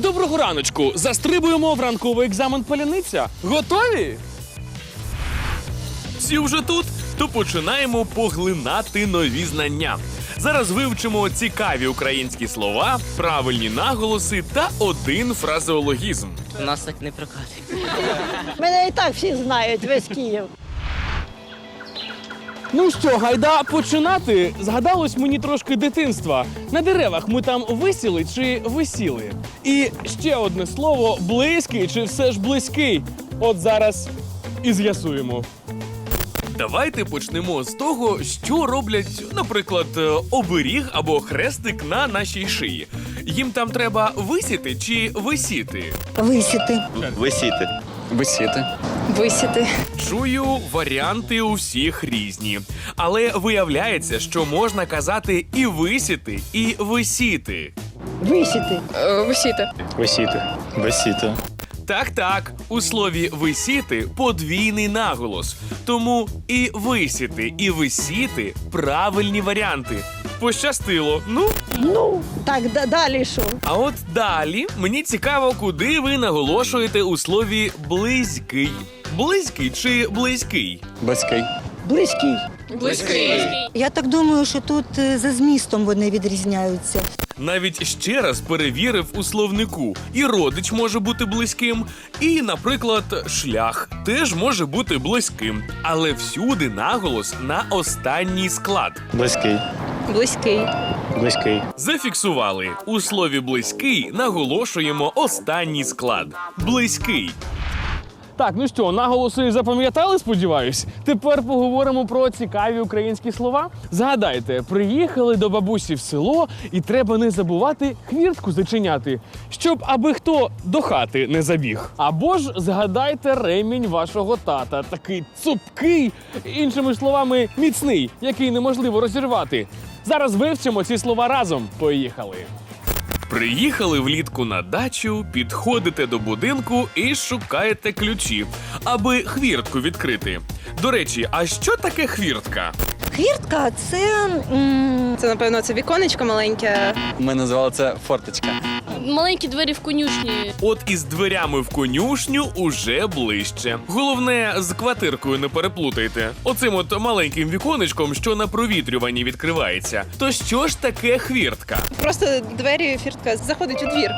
Доброго раночку! Застрибуємо в ранковий екзамен паляниця. Готові? Всі вже тут, то починаємо поглинати нові знання. Зараз вивчимо цікаві українські слова, правильні наголоси та один фразеологізм. У нас так не прокатить. Мене і так всі знають, весь Київ. Ну що, гайда починати? Згадалось мені трошки дитинства. На деревах ми там висіли чи висіли? І ще одне слово близький чи все ж близький. От зараз і з'ясуємо. Давайте почнемо з того, що роблять, наприклад, е, оберіг або хрестик на нашій шиї. Їм там треба висіти чи висіти? Висіти. Висіти. Висіти. Висіти. Чую, варіанти у всіх різні. Але виявляється, що можна казати і висіти, і висіти. Висіти. Висіти. Висіти. Висіти. Так, так, у слові висіти подвійний наголос. Тому і висіти, і висіти правильні варіанти. Пощастило. Ну, Ну, так да- далі що? а от далі мені цікаво, куди ви наголошуєте у слові близький. Близький чи близький? Близький. Близький. Я так думаю, що тут е, за змістом вони відрізняються. Навіть ще раз перевірив у словнику. І родич може бути близьким, і, наприклад, шлях теж може бути близьким, але всюди наголос на останній склад. Близький. Близький. Близький. Зафіксували у слові близький наголошуємо останній склад. Близький. Так, ну що, наголоси запам'ятали, сподіваюсь. Тепер поговоримо про цікаві українські слова. Згадайте, приїхали до бабусі в село, і треба не забувати хвіртку зачиняти, щоб аби хто до хати не забіг. Або ж згадайте ремінь вашого тата, такий цупкий, іншими словами, міцний, який неможливо розірвати. Зараз вивчимо ці слова разом. Поїхали. Приїхали влітку на дачу, підходите до будинку і шукаєте ключі, аби хвіртку відкрити. До речі, а що таке хвіртка? Хвіртка це. м, Це, напевно, це віконечко маленьке. Ми називали це форточка. Маленькі двері в конюшні. От із дверями в конюшню уже ближче. Головне, з квартиркою не переплутайте. Оцим от маленьким віконечком, що на провітрюванні відкривається. То що ж таке хвіртка? Просто двері фіртка заходить у двір.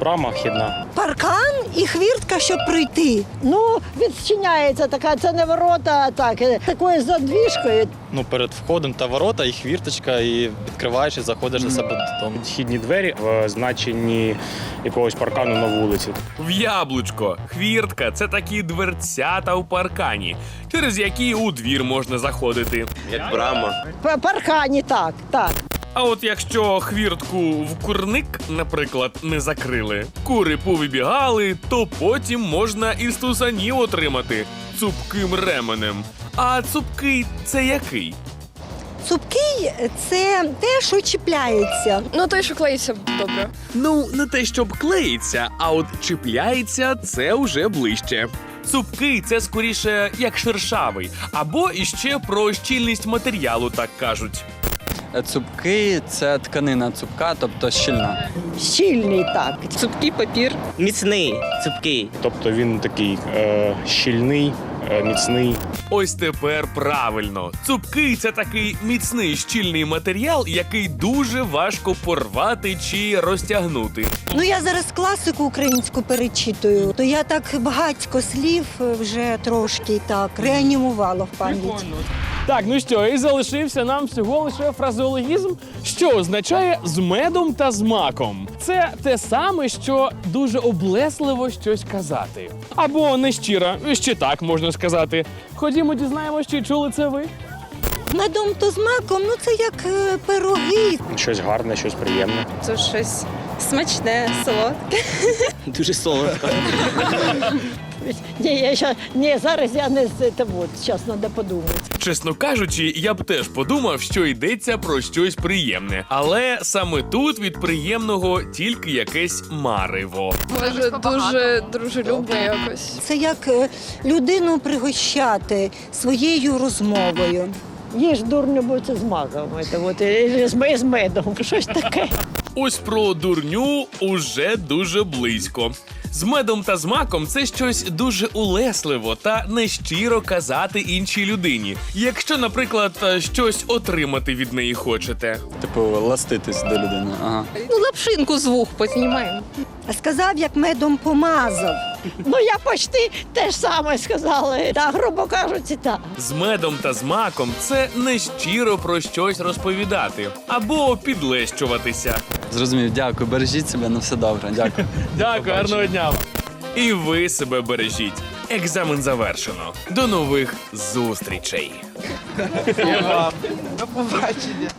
брама хідна. Паркан і хвіртка, щоб пройти. Ну, відчиняється така, це не ворота, а так, е, такою задвіжкою. ну, перед входом та ворота, і хвірточка, і відкриваєш і заходиш до себе додому. Підхідні двері в значенні якогось паркану на вулиці. В яблучко. Хвіртка це такі дверцята у паркані, через які у двір можна заходити. Як брама. В Паркані так, так. А от якщо хвіртку в курник, наприклад, не закрили, кури повибігали, то потім можна і стусанів отримати цупким ременем. А цупкий це який? Цупкий це те, що чіпляється. Ну той, що клеїться добре. Ну, не те, щоб клеїться, а от чіпляється це вже ближче. Цупкий це скоріше як шершавий, або іще про щільність матеріалу, так кажуть. Цупки це тканина цупка, тобто щільна. Щільний так. Цупкий папір. Міцний, цупкий. Тобто він такий е, щільний, е, міцний. Ось тепер правильно. Цупкий це такий міцний щільний матеріал, який дуже важко порвати чи розтягнути. Ну я зараз класику українську перечитую, то я так багатько слів вже трошки так реанімувала в пам'яті. Так, ну що, і залишився нам всього лише фразеологізм, що означає з медом та з маком. Це те саме, що дуже облесливо щось казати. Або нещиро, ще так можна сказати. Ходімо, дізнаємося, чи чули це ви. Медом то з маком, ну це як е, пироги. Щось гарне, щось приємне. Це щось смачне, солодке. Дуже солодко. Ні, я ще, ні, зараз я не з це от, зараз треба подумати. Чесно кажучи, я б теж подумав, що йдеться про щось приємне, але саме тут від приємного тільки якесь марево. Може, дуже дружелюбно якось. Це як е, людину пригощати своєю розмовою. Їж дурню будь з маком, це от, з, і з медом, щось таке. Ось про дурню уже дуже близько. З медом та з маком це щось дуже улесливо та нещиро казати іншій людині. Якщо, наприклад, щось отримати від неї хочете. Типу, ластитись до людини. Ага. Ну, лапшинку з вух познімаємо. А сказав, як медом помазав. Ну я почти те ж саме сказала. Та, грубо кажучи, так. З медом та з маком це нещиро про щось розповідати або підлещуватися. Зрозумів, дякую. Бережіть себе, на все добре. Дякую. Дякую, гарного дня. І ви себе бережіть. Екзамен завершено. До нових зустрічей. До побачення.